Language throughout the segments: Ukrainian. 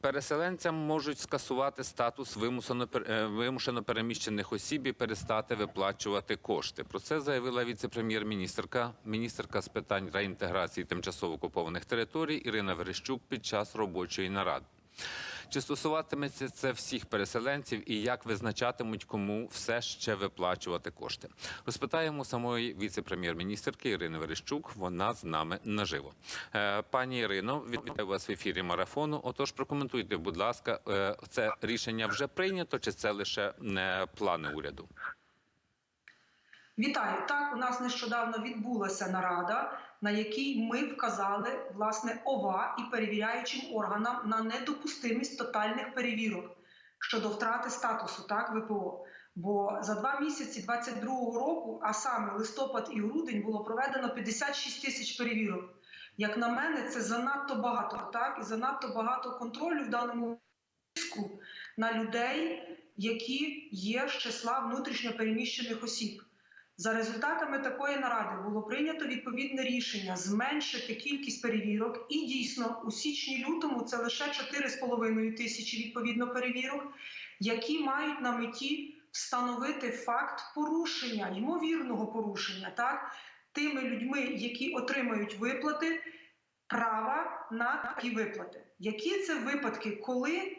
Переселенцям можуть скасувати статус вимушено е, вимушено переміщених осіб і перестати виплачувати кошти. Про це заявила віце-прем'єр-міністрка, міністерка з питань реінтеграції тимчасово окупованих територій Ірина Верещук під час робочої наради. Чи стосуватиметься це всіх переселенців і як визначатимуть, кому все ще виплачувати кошти? Розпитаємо самої віце-прем'єр-міністерки Ірини Верещук. Вона з нами наживо. Е, Пані Ірино, вітаю вас в ефірі марафону. Отож, прокоментуйте, будь ласка, е, це рішення вже прийнято, чи це лише не плани уряду? Вітаю. Так, у нас нещодавно відбулася нарада, на якій ми вказали власне ОВА і перевіряючим органам на недопустимість тотальних перевірок щодо втрати статусу так ВПО. Бо за два місяці 22-го року, а саме листопад і грудень, було проведено 56 тисяч перевірок. Як на мене, це занадто багато, так і занадто багато контролю в даному на людей, які є з числа внутрішньо переміщених осіб. За результатами такої наради було прийнято відповідне рішення зменшити кількість перевірок, і дійсно у січні-лютому це лише 4,5 тисячі відповідно перевірок, які мають на меті встановити факт порушення, ймовірного порушення, так тими людьми, які отримають виплати, права на такі виплати. Які це випадки, коли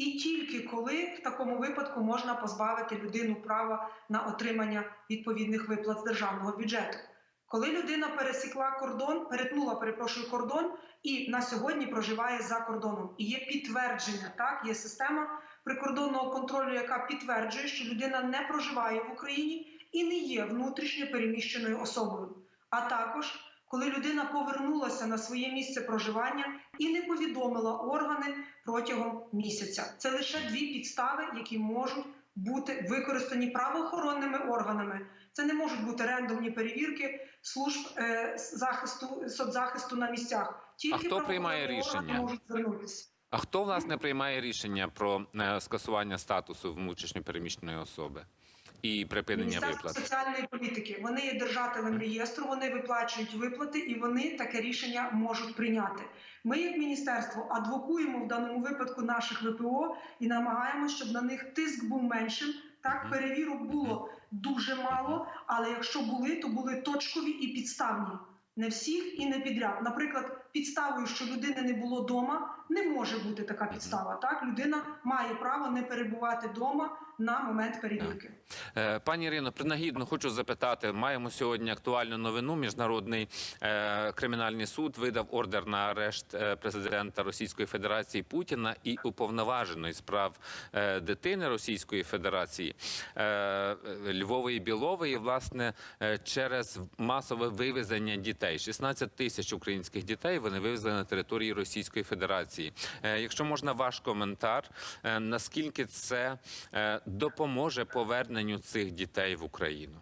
і тільки коли в такому випадку можна позбавити людину права на отримання відповідних виплат з державного бюджету. Коли людина пересікла кордон, перетнула, перепрошую, кордон і на сьогодні проживає за кордоном, і є підтвердження, так є система прикордонного контролю, яка підтверджує, що людина не проживає в Україні і не є внутрішньо переміщеною особою. А також коли людина повернулася на своє місце проживання і не повідомила органи протягом місяця. Це лише дві підстави, які можуть бути використані правоохоронними органами. Це не можуть бути рендомні перевірки служб е, захисту соцзахисту на місцях. Тільки хто приймає рішення? можуть звернутися. А хто власне приймає рішення про е, скасування статусу внутрішньопереміщеної особи і припинення виплат? соціальної політики. Вони є держателем реєстру, вони виплачують виплати, і вони таке рішення можуть прийняти. Ми, як міністерство, адвокуємо в даному випадку наших ВПО і намагаємося, щоб на них тиск був меншим. Так, перевірок було дуже мало, але якщо були, то були точкові і підставні. Не всіх і не підряд. Наприклад, підставою, що людини не було вдома, не може бути така підстава. Так, людина має право не перебувати вдома на момент перевірки. Е, Пані Ірино, принагідно хочу запитати. Маємо сьогодні актуальну новину. Міжнародний е, кримінальний суд видав ордер на арешт е, президента Російської Федерації Путіна і уповноваженої з прав е, дитини Російської Федерації Львової Білової, власне, через масове вивезення дітей. 16 тисяч українських дітей вони вивезли на території Російської Федерації. Якщо можна, ваш коментар, наскільки це допоможе поверненню цих дітей в Україну?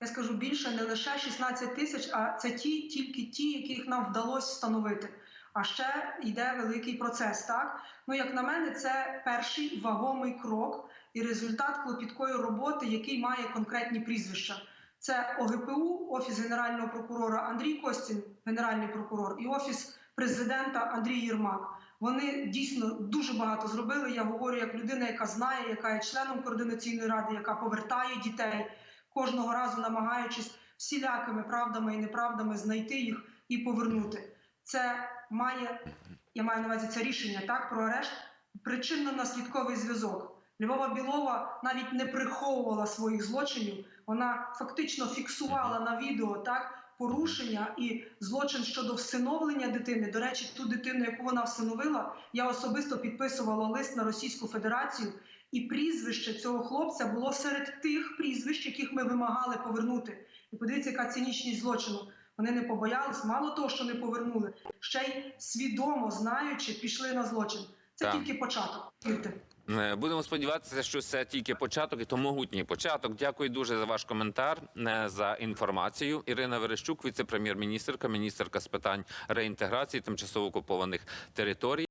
Я скажу більше, не лише 16 тисяч, а це ті, тільки ті, яких нам вдалося встановити. А ще йде великий процес. Так ну як на мене, це перший вагомий крок і результат клопіткої роботи, який має конкретні прізвища. Це ОГПУ, офіс генерального прокурора Андрій Костін, генеральний прокурор, і офіс президента Андрій Єрмак. Вони дійсно дуже багато зробили. Я говорю як людина, яка знає, яка є членом координаційної ради, яка повертає дітей кожного разу намагаючись всілякими правдами і неправдами знайти їх і повернути. Це має, я маю на увазі це рішення так про арешт, причинно-наслідковий зв'язок. Львова Білова навіть не приховувала своїх злочинів. Вона фактично фіксувала на відео так порушення і злочин щодо всиновлення дитини. До речі, ту дитину, яку вона всиновила, я особисто підписувала лист на Російську Федерацію. І прізвище цього хлопця було серед тих прізвищ, яких ми вимагали повернути. І подивіться, яка цинічність злочину. Вони не побоялись, мало того, що не повернули, ще й свідомо знаючи, пішли на злочин. Це Так. тільки початок. Е, Будемо сподіватися, що це тільки початок, і то могутній початок. Дякую дуже за ваш коментар е, за інформацію. Ірина Верещук, віце-прем'єр-міністерка, міністерка з питань реінтеграції тимчасово окупованих територій.